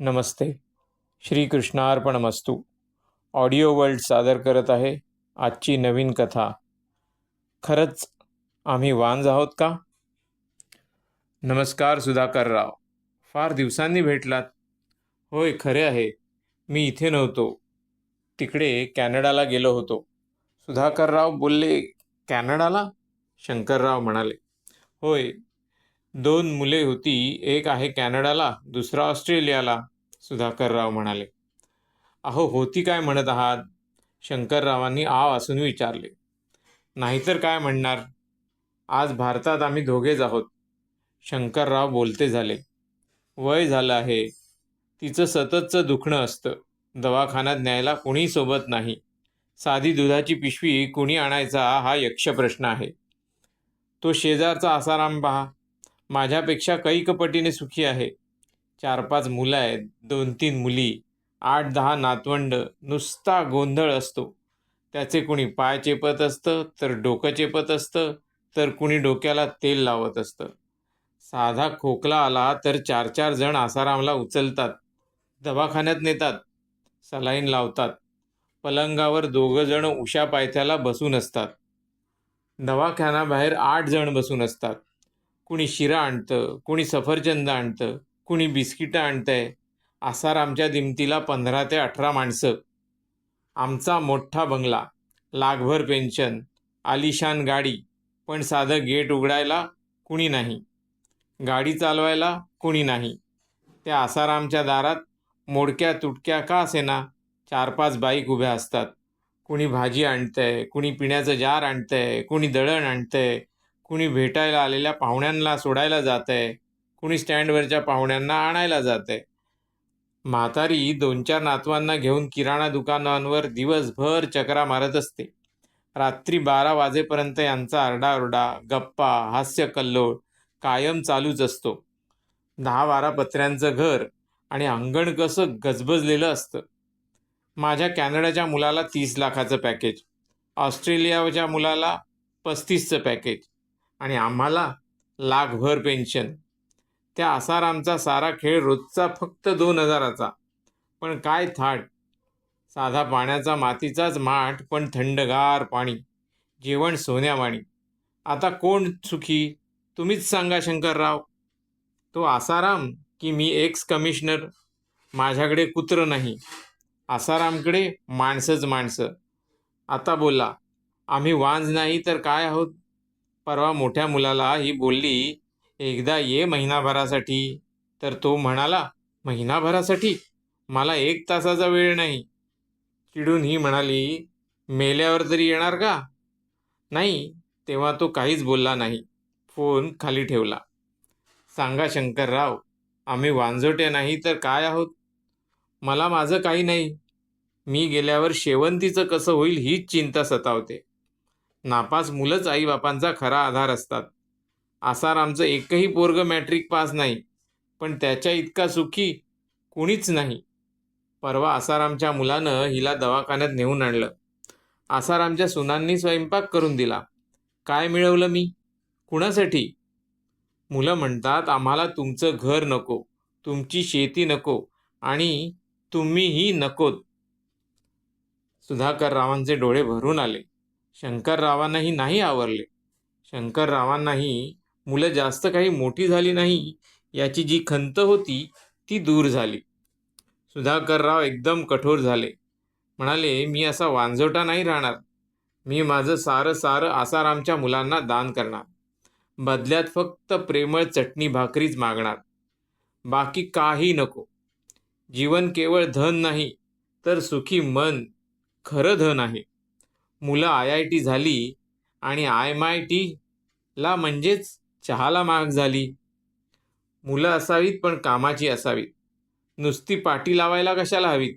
नमस्ते. श्रीकृष्णार्पणमस्तू. Audio world सादर करत आहे आजची नवीन कथा. खरंच आम्ही वांज आहोत का? नमस्कार सुधाकरराव. फार दिवसांनी भेटलात. होय खरे आहे. मी इथे नव्हतो. तिकडे कॅनडाला गेलो होतो. सुधाकरराव बोलले कॅनडाला? शंकरराव म्हणाले. होय दोन मुले होती. एक आहे कॅनडाला दुसरा ऑस्ट्रेलियाला सुधाकरराव म्हणाले. अहो होती काय म्हणत आहात? शंकररावांनी आव असून विचारले. नाहीतर काय म्हणणार? आज भारतात आम्ही दोघेच आहोत. शंकरराव बोलते झाले. वय झालं आहे. तिचं सततचं दुखणं असतं. दवाखान्यात न्यायला कुणी सोबत नाही. साधी दुधाची पिशवी कुणी आणायचा हा यक्षप्रश्न आहे. तो शेजारचा आसाराम पहा. माझ्यापेक्षा कैकपटीने सुखी आहे. चार पाच मुलं आहेत दोन तीन मुली आठ दहा नातवंड नुसता गोंधळ असतो. त्याचे कुणी पाय चेपत असतं तर डोकं चेपत असतं तर कुणी डोक्याला तेल लावत असतं. साधा खोकला आला तर चार चार जण आसारामला उचलतात दवाखान्यात नेतात सलाईन लावतात. पलंगावर दोघं जण उशा पायथ्याला बसून असतात. दवाखान्याबाहेर आठ जण बसून असतात. कुणी शिरा आणतं कुणी सफरचंद आणतं कुणी बिस्किटं आणतंय. आसारामच्या दिमतीला पंधरा ते अठरा माणसं. आमचा मोठा बंगला लाखभर पेन्शन आलिशान गाडी पण साधं गेट उघडायला कुणी नाही. गाडी चालवायला कुणी नाही. त्या आसारामच्या दारात मोडक्या तुटक्या का असेना चार पाच बाईक उभ्या असतात. कुणी भाजी आणतंय कुणी पिण्याचं जार आणतंय कुणी दळण आणतंय कुणी भेटायला आलेल्या पाहुण्यांना सोडायला जात आहे कुणी स्टँडवरच्या पाहुण्यांना आणायला जात आहे म्हातारी दोन चार नातवांना घेऊन किराणा दुकानांवर दिवसभर चकरा मारत असते. रात्री बारा वाजेपर्यंत यांचा आरडाओरडा गप्पा हास्य कल्लोळ कायम चालूच असतो. दहा बारा पत्र्यांचं घर आणि अंगण कसं गजबजलेलं असतं. माझ्या कॅनडाच्या मुलाला तीस लाखाचं पॅकेज ऑस्ट्रेलियाच्या मुलाला पस्तीसचं पॅकेज आणि आम्हाला लाखभर पेन्शन त्या आसारामचा सारा खेळ रोजचा फक्त दोन हजाराचा. पण काय थाट. साधा पाण्याचा मातीचाच माठ पण थंडगार पाणी. जेवण सोन्यावाणी. आता कोण सुखी? तुम्हीच सांगा शंकरराव. तो आसाराम की मी एक्स कमिशनर माझ्याकडे कुत्र नाही. आसारामकडे माणसंच माणसं. आता बोला आम्ही वांज नाही तर काय आहोत? परवा मोठ्या मुलाला ही बोलली एकदा ये महिनाभरासाठी. तर तो म्हणाला महिनाभरासाठी? मला एक तासाचा वेळ नाही. चिडून ही म्हणाली मेल्यावर तरी येणार का? नाही. तेव्हा तो काहीच बोलला नाही. फोन खाली ठेवला. सांगा शंकरराव आम्ही वांजोटे नाही तर काय आहोत? मला माझं काही नाही. मी गेल्यावर शेवंतीचं कसं होईल हीच चिंता सतावते. नापास मुलंच आईबापांचा खरा आधार असतात. आसारामचं एकही पोरग मॅट्रिक पास नाही पण त्याच्या इतका सुखी कुणीच नाही. परवा आसारामच्या मुलानं हिला दवाखान्यात नेऊन आणलं. आसारामच्या सुनांनी स्वयंपाक करून दिला. काय मिळवलं मी? कुणासाठी? मुलं म्हणतात आम्हाला तुमचं घर नको तुमची शेती नको आणि तुम्हीही नकोत. सुधाकर रावांचे डोळे भरून आले. शंकररावांनाही नाही आवरले. शंकररावांनाही मुलं जास्त काही मोठी झाली नाही याची जी खंत होती ती दूर झाली. सुधाकरराव एकदम कठोर झाले. म्हणाले मी असा वांजोटा नाही राहणार. मी माझं सारं सारं आसारामच्या मुलांना दान करणार. बदल्यात फक्त प्रेमळ चटणी भाकरीच मागणार. बाकी काही नको. जीवन केवळ धन नाही तर सुखी मन खरं धन आहे. मुलं आय आय टी झाली आणि आय एम आय टीला म्हणजेच चहाला माग झाली. मुलं असावीत पण कामाची असावीत. नुसती पाटी लावायला कशाला हवीत?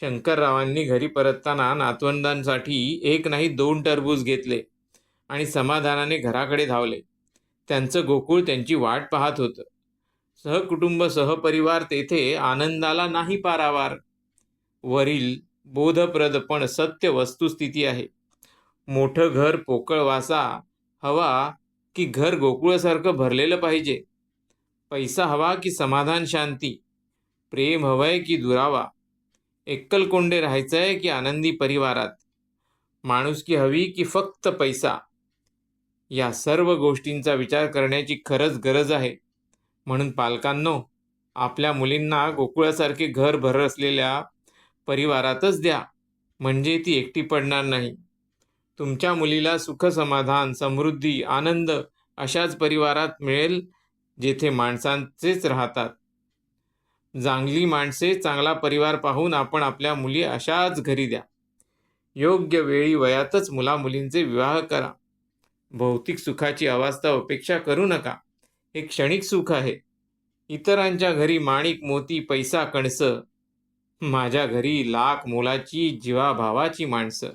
शंकररावांनी घरी परतताना नातवंडांसाठी एक नाही दोन टरबूज घेतले आणि समाधानाने घराकडे धावले. त्यांचं गोकुळ त्यांची वाट पाहत होतं. सहकुटुंब सहपरिवार तेथे आनंदाला नाही पारावार. वरील बोधप्रद पण सत्य वस्तुस्थिती आहे. मोठं घर पोकळ वासा हवा की घर गोकुळासारखं भरलेलं पाहिजे. पैसा हवा की समाधान शांती प्रेम हवंय की दुरावा. एक्कलकोंडे राहायचंय की आनंदी परिवारात. माणुसकी हवी की फक्त पैसा. या सर्व गोष्टींचा विचार करण्याची खरंच गरज आहे. म्हणून पालकांनो आपल्या मुलींना गोकुळासारखे घर भर असलेल्या परिवारातच द्या. म्हणजे ती एकटी पडणार नाही. तुमच्या मुलीला सुख समाधान समृद्धी आनंद अशाच परिवारात मिळेल जेथे माणसांचेच राहतात. चांगली माणसे चांगला परिवार पाहून आपण आपल्या मुली अशाच घरी द्या. योग्य वेळी वयातच मुलामुलींचे विवाह करा. भौतिक सुखाची अवस्था अपेक्षा करू नका. हे क्षणिक सुख आहे. इतरांच्या घरी माणिक मोती पैसा कणसं माझ्या घरी लाख मोलाची जीवाभावाची माणसं.